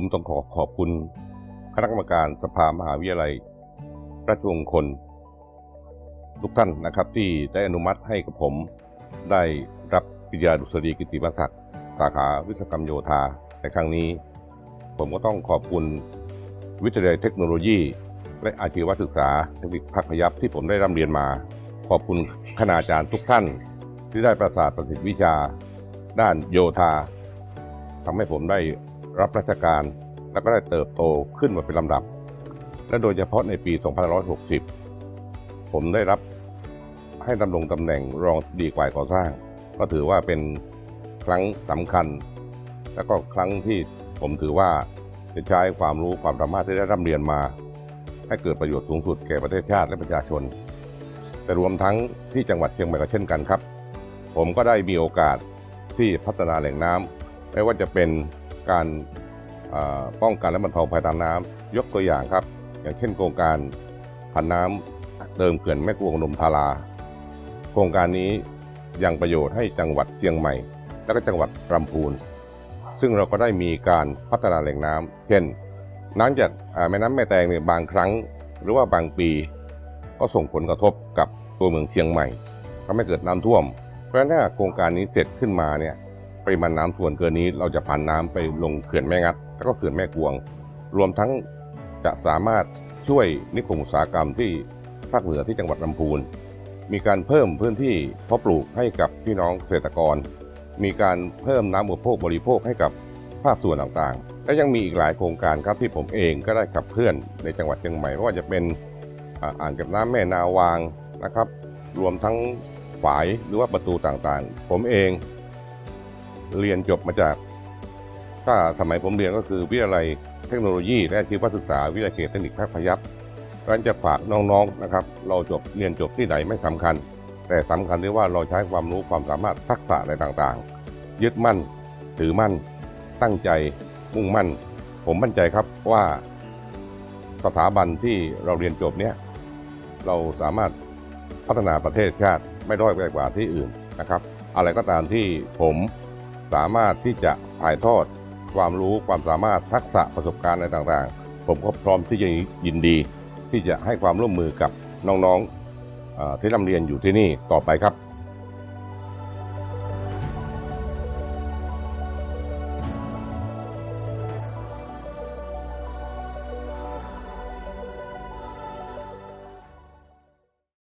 มต้องขอขอบคุณคณะกรรมการสภามหาวิทยาลัยราชมงคลทุกท่านนะครับที่ได้อนุมัติให้กับผมได้รับปริญญาดุษฎีกิติมศักดิ์สาขาวิศวกรรมโยธาในครั้งนี้ ผมก็ต้องขอบคุณวิทยาลัยเทคโนโลยี และอาชีวศึกษาเทคนิคภาคพยัพที่ผมได้ร่ำเรียนมา ขอบคุณคณาจารย์ทุกท่าน ที่ได้ประสาทประสิทธิวิชา ด้านโยธาทำให้ผมได้ รับราชการ แล้วก็ได้เติบโตขึ้นมาเป็นลำดับ และโดยเฉพาะในปี 2560 ผมได้รับให้ดำรงตำแหน่งรองดีกว่าก่อสร้าง ก็ถือว่าเป็นครั้งสำคัญ แล้วก็ครั้งที่ผมถือว่าจะใช้ความรู้ความสามารถที่ได้ร่ำเรียนมา ให้เกิดประโยชน์สูงสุดแก่ประเทศชาติและประชาชน แต่รวมทั้งที่จังหวัดเชียงใหม่ก็เช่นกันครับ ผมก็ได้มีโอกาสที่พัฒนาแหล่งน้ำไม่ว่าจะเป็น การป้องกันและบรรเทาภัยทางน้ำยกตัวอย่างครับ อย่างเช่น โครงการผันน้ำเติมเขื่อนแม่กวงนมทาราโครงการนี้ยังประโยชน์ให้จังหวัดเชียงใหม่ และก็จังหวัดลำพูน ซึ่งเราก็ได้มีการพัฒนาแหล่งน้ำเช่น น้ำจากแม่น้ำแม่แตงเนี่ยบางครั้ง หรือว่าบางปี ก็ส่งผลกระทบกับตัวเมืองเชียงใหม่ทำให้เกิดน้ำท่วม เพราะฉะนั้นถ้าโครงการนี้เสร็จขึ้นมาเนี่ย ปริมาณน้ำส่วนเกินนี้เราจะผ่านน้ำไปลงเขื่อนแม่งัด แล้วก็เขื่อนแม่กวง รวมทั้งจะสามารถช่วยนิคมอุตสาหกรรมที่ภาคเหนือที่จังหวัดลำพูน มีการเพิ่มพื้นที่เพาะปลูกให้กับพี่น้องเกษตรกร มีการเพิ่มน้ำอุปโภคบริโภคให้กับภาคส่วนต่างๆ และยังมีอีกหลายโครงการครับที่ผมเองก็ได้ขับเคลื่อนในจังหวัดเชียงใหม่ไม่ว่าจะเป็นอ่างเก็บน้ำแม่นาวางนะครับ รวมทั้งฝายหรือว่าประตูต่างๆ ผมเอง เรียนจบมาจาก ถ้าสมัยผมเรียนก็คือวิทยาลัยเทคโนโลยี และอาชีวศึกษาวิทยาเขตเทคนิคภาคพยัพดังนั้นจะฝากน้องๆนะครับ เราจบเรียนจบที่ไหนไม่สำคัญ แต่สำคัญที่ว่าเราใช้ความรู้ความสามารถทักษะอะไรต่างๆ ยึดมั่น ถือมั่น ตั้งใจ มุ่งมั่น ผมมั่นใจครับว่าสถาบันที่เราเรียนจบเนี่ยเราสามารถพัฒนาประเทศชาติไม่ด้อยไปกว่าที่อื่นนะครับ อะไรก็ตามที่ผม สามารถที่จะถ่ายทอดความรู้ความสามารถทักษะประสบการณ์อะไรต่างๆ ผมก็พร้อมที่จะยินดี ที่จะให้ความร่วมมือกับน้องๆเอ่อที่รำเรียนอยู่ที่นี่ต่อไปครับ